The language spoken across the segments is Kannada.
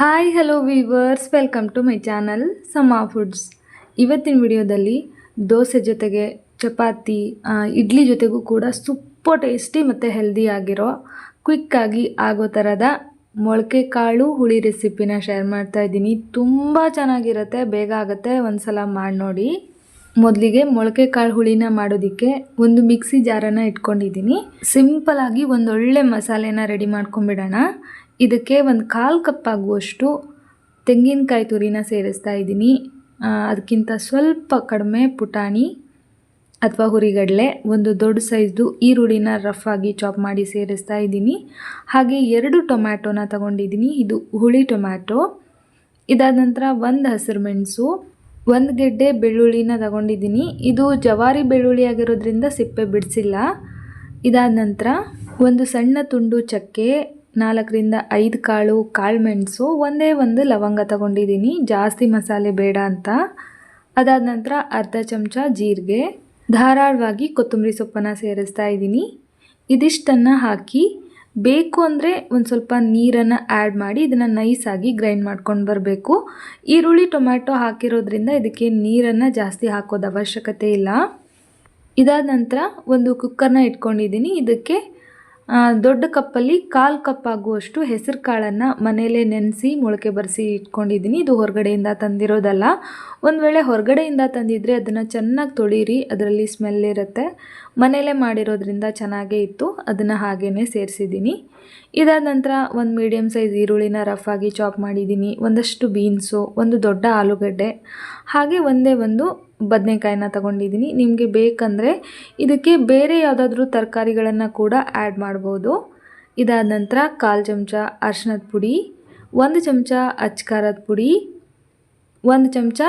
Hi hello viewers welcome to my channel Sama foods ಇವತ್ತಿನ ವಿಡಿಯೋದಲ್ಲಿ ದೋಸೆ ಜೊತೆಗೆ ಚಪಾತಿ ಇಡ್ಲಿ ಜೊತೆಗೂ ಕೂಡ ಸೂಪರ್ ಟೇಸ್ಟಿ ಮತ್ತು ಹೆಲ್ದಿ ಆಗಿರೋ ಕ್ವಿಕ್ಕಾಗಿ ಆಗೋ ಥರದ ಮೊಳಕೆ ಕಾಳು ಹುಳಿ ರೆಸಿಪಿನ ಶೇರ್ ಮಾಡ್ತಾ ಇದ್ದೀನಿ. ತುಂಬ ಚೆನ್ನಾಗಿರುತ್ತೆ, ಬೇಗ ಆಗುತ್ತೆ, ಒಂದ್ಸಲ ಮಾಡಿ ನೋಡಿ. ಮೊದಲಿಗೆ ಮೊಳಕೆ ಕಾಳು ಹುಳಿನ ಮಾಡೋದಕ್ಕೆ ಒಂದು ಮಿಕ್ಸಿ ಜಾರನ್ನು ಇಟ್ಕೊಂಡಿದ್ದೀನಿ. ಸಿಂಪಲ್ ಆಗಿ ಒಂದೊಳ್ಳೆ ಮಸಾಲೆನ ರೆಡಿ ಮಾಡ್ಕೊಂಬಿಡೋಣ ಇದಕ್ಕೆ ಒಂದು ಕಾಲು ಕಪ್ ಆಗುವಷ್ಟು ತೆಂಗಿನಕಾಯಿ ತುರಿನ ಸೇರಿಸ್ತಾ ಇದ್ದೀನಿ. ಅದಕ್ಕಿಂತ ಸ್ವಲ್ಪ ಕಡಿಮೆ ಪುಟಾಣಿ ಅಥವಾ ಹುರಿಗಡಲೆ, ಒಂದು ದೊಡ್ಡ ಸೈಜ್ದು ಈರುಳ್ಳಿನ ರಫ್ ಆಗಿ ಚಾಪ್ ಮಾಡಿ ಸೇರಿಸ್ತಾ ಇದ್ದೀನಿ. ಹಾಗೆ ಎರಡು ಟೊಮ್ಯಾಟೊನ ತಗೊಂಡಿದ್ದೀನಿ. ಇದು ಹುಳಿ ಟೊಮ್ಯಾಟೊ. ಇದಾದ ನಂತರ ಒಂದು ಹಸಿರು ಮೆಣಸು, ಒಂದು ಗೆಡ್ಡೆ ಬೆಳ್ಳುಳ್ಳಿನ ತಗೊಂಡಿದ್ದೀನಿ. ಇದು ಜವಾರಿ ಬೆಳ್ಳುಳ್ಳಿ ಆಗಿರೋದ್ರಿಂದ ಸಿಪ್ಪೆ ಬಿಡಿಸಿಲ್ಲ. ಇದಾದ ನಂತರ ಒಂದು ಸಣ್ಣ ತುಂಡು ಚಕ್ಕೆ ನಾಲ್ಕರಿಂದ ಐದು ಕಾಳು ಕಾಳುಮೆಣಸು ಒಂದೇ ಒಂದು ಲವಂಗ ತಗೊಂಡಿದ್ದೀನಿ. ಜಾಸ್ತಿ ಮಸಾಲೆ ಬೇಡ ಅಂತ. ಅದಾದ ನಂತರ ಅರ್ಧ ಚಮಚ ಜೀರಿಗೆ. ಧಾರಾಳವಾಗಿ ಕೊತ್ತಂಬರಿ ಸೊಪ್ಪನ್ನು ಸೇರಿಸ್ತಾ ಇದ್ದೀನಿ. ಇದಿಷ್ಟನ್ನು ಹಾಕಿ ಬೇಕು ಅಂದರೆ ಒಂದು ಸ್ವಲ್ಪ ನೀರನ್ನು ಆ್ಯಡ್ ಮಾಡಿ ಇದನ್ನು ನೈಸಾಗಿ ಗ್ರೈಂಡ್ ಮಾಡ್ಕೊಂಡು ಬರಬೇಕು. ಈರುಳ್ಳಿ, ಟೊಮ್ಯಾಟೊ ಹಾಕಿರೋದ್ರಿಂದ ಇದಕ್ಕೆ ನೀರನ್ನು ಜಾಸ್ತಿ ಹಾಕೋದು ಅವಶ್ಯಕತೆ ಇಲ್ಲ. ಇದಾದ ನಂತರ ಒಂದು ಕುಕ್ಕರ್ನ ಇಟ್ಕೊಂಡಿದ್ದೀನಿ. ಇದಕ್ಕೆ ದೊಡ್ಡ ಕಪ್ಪಲ್ಲಿ ಕಾಲು ಕಪ್ ಆಗುವಷ್ಟು ಹೆಸರು ಕಾಳನ್ನು ಮನೆಯಲ್ಲೇ ನೆನೆಸಿ ಮೊಳಕೆ ಬರೆಸಿ ಇಟ್ಕೊಂಡಿದ್ದೀನಿ. ಇದು ಹೊರಗಡೆಯಿಂದ ತಂದಿರೋದಲ್ಲ. ಒಂದು ವೇಳೆ ಹೊರಗಡೆಯಿಂದ ತಂದಿದ್ದರೆ ಅದನ್ನು ಚೆನ್ನಾಗಿ ತೊಳೀರಿ, ಅದರಲ್ಲಿ ಸ್ಮೆಲ್ ಇರುತ್ತೆ. ಮನೆಯಲ್ಲೇ ಮಾಡಿರೋದ್ರಿಂದ ಚೆನ್ನಾಗೇ ಇತ್ತು. ಅದನ್ನು ಹಾಗೇ ಸೇರಿಸಿದ್ದೀನಿ. ಇದಾದ ನಂತರ ಒಂದು ಮೀಡಿಯಮ್ ಸೈಜ್ ಈರುಳ್ಳಿನ ರಫ್ ಆಗಿ ಚಾಪ್ ಮಾಡಿದ್ದೀನಿ. ಒಂದಷ್ಟು ಬೀನ್ಸು ಒಂದು ದೊಡ್ಡ ಆಲೂಗಡ್ಡೆ. ಹಾಗೆ ಒಂದೇ ಒಂದು ಬದನೆಕಾಯಿನ ತಗೊಂಡಿದ್ದೀನಿ. ನಿಮಗೆ ಬೇಕಂದರೆ ಇದಕ್ಕೆ ಬೇರೆ ಯಾವುದಾದ್ರೂ ತರಕಾರಿಗಳನ್ನು ಕೂಡ ಆ್ಯಡ್ ಮಾಡ್ಬೋದು. ಇದಾದ ನಂತರ ಕಾಲು ಚಮಚ ಅರ್ಶಿನದ ಪುಡಿ, ಒಂದು ಚಮಚ ಅಚ್ಕಾರದ ಪುಡಿ, ಒಂದು ಚಮಚ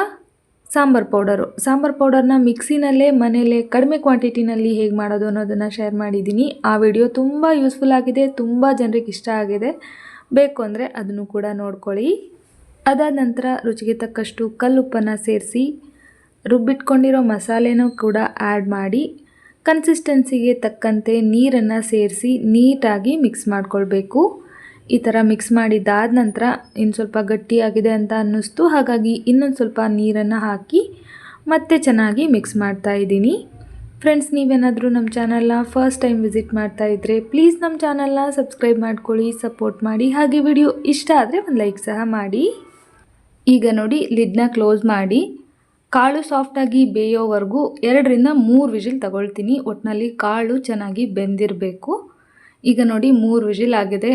ಸಾಂಬಾರು ಪೌಡರು. ಸಾಂಬಾರು ಪೌಡರ್ನ ಮಿಕ್ಸಿನಲ್ಲೇ ಮನೆಯಲ್ಲೇ ಕಡಿಮೆ ಕ್ವಾಂಟಿಟಿನಲ್ಲಿ ಹೇಗೆ ಮಾಡೋದು ಅನ್ನೋದನ್ನು ಶೇರ್ ಮಾಡಿದ್ದೀನಿ. ಆ ವಿಡಿಯೋ ತುಂಬ ಯೂಸ್ಫುಲ್ ಆಗಿದೆ, ತುಂಬ ಜನರಿಗೆ ಇಷ್ಟ ಆಗಿದೆ. ಬೇಕು ಅಂದರೆ ಅದನ್ನು ಕೂಡ ನೋಡ್ಕೊಳ್ಳಿ. ಅದಾದ ನಂತರ ರುಚಿಗೆ ತಕ್ಕಷ್ಟು ಕಲ್ಲುಪ್ಪನ್ನು ಸೇರಿಸಿ ರುಬ್ಬಿಟ್ಕೊಂಡಿರೋ ಮಸಾಲೆನೂ ಕೂಡ ಆ್ಯಡ್ ಮಾಡಿ ಕನ್ಸಿಸ್ಟೆನ್ಸಿಗೆ ತಕ್ಕಂತೆ ನೀರನ್ನು ಸೇರಿಸಿ ನೀಟಾಗಿ ಮಿಕ್ಸ್ ಮಾಡಿಕೊಳ್ಬೇಕು. ಈ ಥರ ಮಿಕ್ಸ್ ಮಾಡಿದ್ದಾದ ನಂತರ ಇನ್ನು ಸ್ವಲ್ಪ ಗಟ್ಟಿಯಾಗಿದೆ ಅಂತ ಅನ್ನಿಸ್ತು. ಹಾಗಾಗಿ ಇನ್ನೊಂದು ಸ್ವಲ್ಪ ನೀರನ್ನು ಹಾಕಿ ಮತ್ತೆ ಚೆನ್ನಾಗಿ ಮಿಕ್ಸ್ ಮಾಡ್ತಾ ಇದ್ದೀನಿ. ಫ್ರೆಂಡ್ಸ್ ನೀವೇನಾದರೂ ನಮ್ಮ ಚಾನಲ್ನ ಫಸ್ಟ್ ಟೈಮ್ ವಿಸಿಟ್ ಮಾಡ್ತಾ ಇದ್ದರೆ ಪ್ಲೀಸ್ ನಮ್ಮ ಚಾನಲ್ನ ಸಬ್ಸ್ಕ್ರೈಬ್ ಮಾಡ್ಕೊಳ್ಳಿ ಸಪೋರ್ಟ್ ಮಾಡಿ. ಹಾಗೆ ವಿಡಿಯೋ ಇಷ್ಟ ಆದರೆ ಒಂದು ಲೈಕ್ ಸಹ ಮಾಡಿ. ಈಗ ನೋಡಿ ಲಿಡ್ನ ಕ್ಲೋಸ್ ಮಾಡಿ. ಕಾಳು ಸಾಫ್ಟಾಗಿ ಬೇಯೋವರೆಗೂ ಎರಡರಿಂದ ಮೂರು ವಿಜಿಲ್ ತಗೊಳ್ತೀನಿ. ಒಟ್ಟಿನಲ್ಲಿ ಕಾಳು ಚೆನ್ನಾಗಿ ಬೆಂದಿರಬೇಕು. ಈಗ ನೋಡಿ ಮೂರು ವಿಜಿಲ್ ಆಗಿದೆ.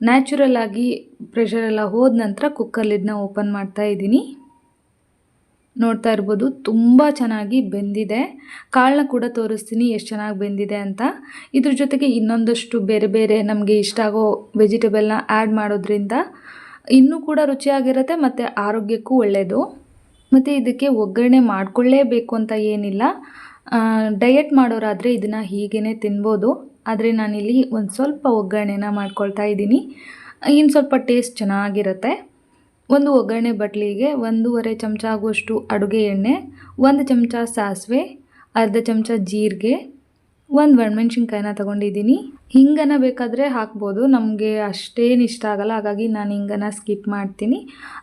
ನ್ಯಾಚುರಲ್ ಆಗಿ ಪ್ರೆಷರ್ ಎಲ್ಲ ಹೋದ ನಂತರ ಕುಕ್ಕರ್ ಓಪನ್ ಮಾಡ್ತಾ ಇದ್ದೀನಿ. ನೋಡ್ತಾ ಇರ್ಬೋದು ತುಂಬ ಚೆನ್ನಾಗಿ ಬೆಂದಿದೆ. ಕಾಳನ್ನ ಕೂಡ ತೋರಿಸ್ತೀನಿ ಎಷ್ಟು ಚೆನ್ನಾಗಿ ಬೆಂದಿದೆ ಅಂತ. ಇದ್ರ ಜೊತೆಗೆ ಇನ್ನೊಂದಷ್ಟು ಬೇರೆ ಬೇರೆ ನಮಗೆ ಇಷ್ಟ ಆಗೋ ವೆಜಿಟೇಬಲ್ನ ಆ್ಯಡ್ ಮಾಡೋದ್ರಿಂದ ಇನ್ನೂ ಕೂಡ ರುಚಿಯಾಗಿರುತ್ತೆ ಮತ್ತು ಆರೋಗ್ಯಕ್ಕೂ ಒಳ್ಳೆಯದು ಮತ್ತು ಇದಕ್ಕೆ ಒಗ್ಗರಣೆ ಮಾಡಿಕೊಳ್ಳೇಬೇಕು ಅಂತ ಏನಿಲ್ಲ. ಡಯಟ್ ಮಾಡೋರಾದರೆ ಇದನ್ನು ಹೀಗೇ ತಿನ್ಬೋದು. ಆದರೆ ನಾನಿಲ್ಲಿ ಒಂದು ಸ್ವಲ್ಪ ಒಗ್ಗರಣೆನ ಮಾಡ್ಕೊಳ್ತಾ ಇದ್ದೀನಿ. ಇನ್ನು ಸ್ವಲ್ಪ ಟೇಸ್ಟ್ ಚೆನ್ನಾಗಿರುತ್ತೆ. ಒಂದು ಒಗ್ಗರಣೆ ಬಟ್ಲಿಗೆ ಒಂದೂವರೆ ಚಮಚ ಆಗುವಷ್ಟು ಅಡುಗೆ ಎಣ್ಣೆ, ಒಂದು ಚಮಚ ಸಾಸಿವೆ, ಅರ್ಧ ಚಮಚ ಜೀರಿಗೆ ಒಂದು ಒಣಮೆಣ್ಸಿನ್ಕಾಯಿನ ತಗೊಂಡಿದ್ದೀನಿ. ಹಿಂಗನ ಬೇಕಾದರೆ ಹಾಕ್ಬೋದು. ನಮಗೆ ಅಷ್ಟೇನು ಇಷ್ಟ ಆಗಲ್ಲ. ಹಾಗಾಗಿ ನಾನು ಹಿಂಗನ ಸ್ಕಿಪ್ ಮಾಡ್ತೀನಿ.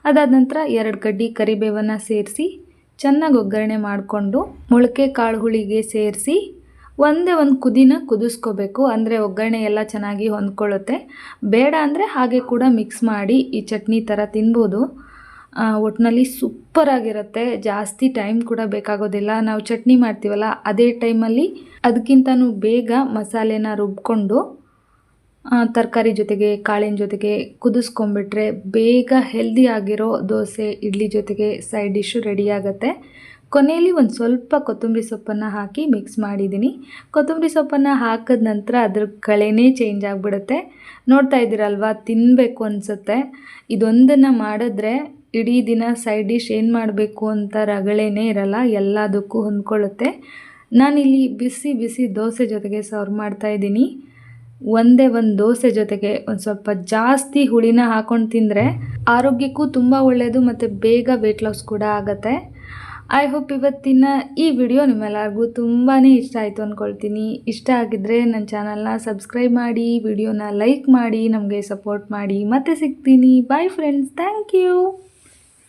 ಅದಾದ ನಂತರ ಎರಡು ಕಡ್ಡಿ ಕರಿಬೇವನ್ನು ಸೇರಿಸಿ, ಚೆನ್ನಾಗಿ ಒಗ್ಗರಣೆ ಮಾಡಿಕೊಂಡು ಮೊಳಕೆ ಕಾಳು ಹುಳಿಗೆ ಸೇರಿಸಿ, ಒಂದೇ ಒಂದು ಕುದಿನ ಕುದಿಸ್ಕೋಬೇಕು. ಅಂದರೆ ಒಗ್ಗರಣೆ ಎಲ್ಲ ಚೆನ್ನಾಗಿ ಹೊಂದ್ಕೊಳ್ಳುತ್ತೆ. ಬೇಡ ಅಂದರೆ ಹಾಗೆ ಕೂಡ ಮಿಕ್ಸ್ ಮಾಡಿ ಈ ಚಟ್ನಿ ಥರ ತಿನ್ಬೋದು. ಒಟ್ಟಿನಲ್ಲಿ ಸೂಪರಾಗಿರುತ್ತೆ ಜಾಸ್ತಿ ಟೈಮ್ ಕೂಡ ಬೇಕಾಗೋದಿಲ್ಲ. ನಾವು ಚಟ್ನಿ ಮಾಡ್ತೀವಲ್ಲ, ಅದೇ ಟೈಮಲ್ಲಿ ಅದಕ್ಕಿಂತನೂ ಬೇಗ ಮಸಾಲೆನ ರುಬ್ಕೊಂಡು ತರಕಾರಿ ಜೊತೆಗೆ, ಕಾಳಿನ ಜೊತೆಗೆ ಕುದಿಸ್ಕೊಂಬಿಟ್ರೆ ಬೇಗ ಹೆಲ್ದಿ ಆಗಿರೋ ದೋಸೆ, ಇಡ್ಲಿ ಜೊತೆಗೆ ಸೈಡ್ ಡಿಶ್ಶು ರೆಡಿ ಆಗುತ್ತೆ. ಕೊನೆಯಲ್ಲಿ ಒಂದು ಸ್ವಲ್ಪ ಕೊತ್ತಂಬರಿ ಸೊಪ್ಪನ್ನು ಹಾಕಿ ಮಿಕ್ಸ್ ಮಾಡಿದ್ದೀನಿ. ಕೊತ್ತಂಬರಿ ಸೊಪ್ಪನ್ನು ಹಾಕಿದ ನಂತರ ಅದ್ರ ಕಳೆನೇ ಚೇಂಜ್ ಆಗಿಬಿಡುತ್ತೆ. ನೋಡ್ತಾ ಇದ್ದೀರಲ್ವಾ ತಿನ್ನಬೇಕು ಅನಿಸುತ್ತೆ. ಇದೊಂದನ್ನು ಮಾಡಿದ್ರೆ ಇಡೀ ದಿನ ಸೈಡ್ ಡಿಶ್ ಏನು ಮಾಡಬೇಕು ಅಂತ ರಗಳೇನೇ ಇರಲ್ಲ, ಎಲ್ಲದಕ್ಕೂ ಹೊಂದ್ಕೊಳ್ಳುತ್ತೆ. ನಾನಿಲ್ಲಿ ಬಿಸಿ ಬಿಸಿ ದೋಸೆ ಜೊತೆಗೆ ಸರ್ವ್ ಮಾಡ್ತಾ ಇದ್ದೀನಿ. ಒಂದೇ ಒಂದು ದೋಸೆ ಜೊತೆಗೆ ಒಂದು ಸ್ವಲ್ಪ ಜಾಸ್ತಿ ಹುಳಿನ ಹಾಕೊಂಡು ತಿಂದರೆ ಆರೋಗ್ಯಕ್ಕೂ ತುಂಬ ಒಳ್ಳೆಯದು ಮತ್ತು ಬೇಗ ವೆಯ್ಟ್ ಲಾಸ್ ಕೂಡ ಆಗುತ್ತೆ. ಐ ಹೋಪ್ ಇವತ್ತಿನ ಈ ವಿಡಿಯೋ ನಿಮ್ಮೆಲ್ಲರಿಗೂ ತುಂಬಾ ಇಷ್ಟ ಆಯಿತು ಅಂದ್ಕೊಳ್ತೀನಿ ಇಷ್ಟ ಆಗಿದ್ದರೆ ನನ್ನ ಚಾನಲ್ನ ಸಬ್ಸ್ಕ್ರೈಬ್ ಮಾಡಿ ವಿಡಿಯೋನ ಲೈಕ್ ಮಾಡಿ, ನಮಗೆ ಸಪೋರ್ಟ್ ಮಾಡಿ. ಮತ್ತೆ ಸಿಗ್ತೀನಿ. Bye friends thank you